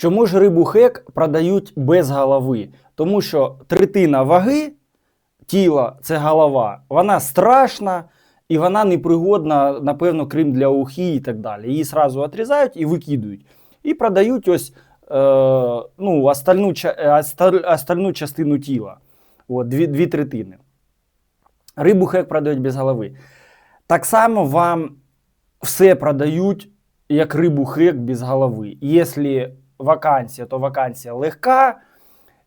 Чому ж рибу хек продають без голови? Тому що третина ваги тіла це голова, вона страшна і вона непригодна, напевно, крім для ухи і так далі. Її сразу відрізають і викидують. І продають ось е, ну, остальну, осталь- остальну частину тіла. От, дві, дві третини. Рибу хек продають без голови. Так само вам все продають як рибу хек без голови. Якщо вакансія, то вакансія легка.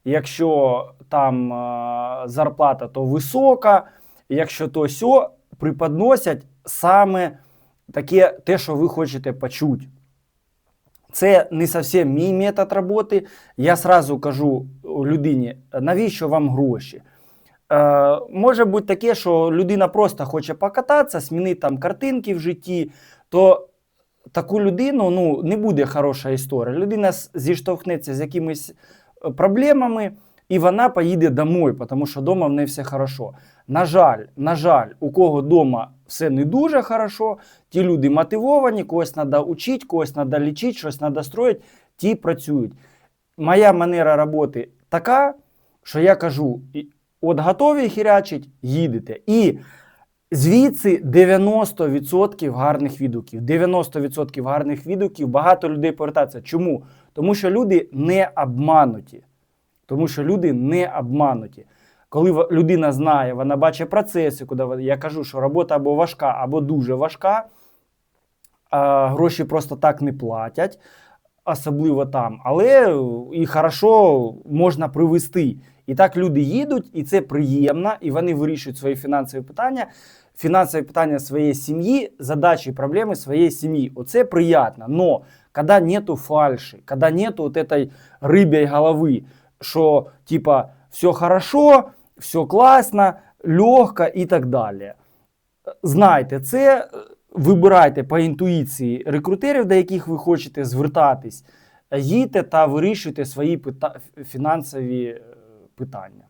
Якщо там е, зарплата, то висока. Якщо то сьо, преподносять саме таке, те, що ви хочете почути. Це не зовсім мій метод роботи. Я сразу кажу людині, навіщо вам гроші? Е, може бути таке, що людина просто хоче покататися, змінити там картинки в житті, то таку людину ну, не буде хороша історія. Людина зіштовхнеться з якимись е, проблемами, і вона поїде домой, тому що вдома в неї все хорошо. На жаль, на жаль, у кого вдома все не дуже хорошо, ті люди мотивовані, когось треба учити, когось треба лічити, щось треба строїти, ті працюють. Моя манера роботи така, що я кажу: от готові хірячить, їдете. І звідси 90% гарних відгуків. 90% гарних відгуків, багато людей повертаються. Чому? Тому що люди не обмануті. Тому що люди не обмануті. Коли людина знає, вона бачить процеси, куди я кажу, що робота або важка, або дуже важка, а гроші просто так не платять, особливо там. Але е, і хорошо можна привести. І так люди їдуть, і це приємно, і вони вирішують свої фінансові питання, фінансові питання своєї сім'ї, задачі і проблеми своєї сім'ї. Оце приємно. Но коли нету фальши, коли нету от этой риб'яй голови, що типа все хорошо, все класно, легко і так далі. Знайте це, е, вибирайте по інтуїції рекрутерів, до яких ви хочете звертатись, їдьте та вирішуйте свої пита- фінансові е, питання.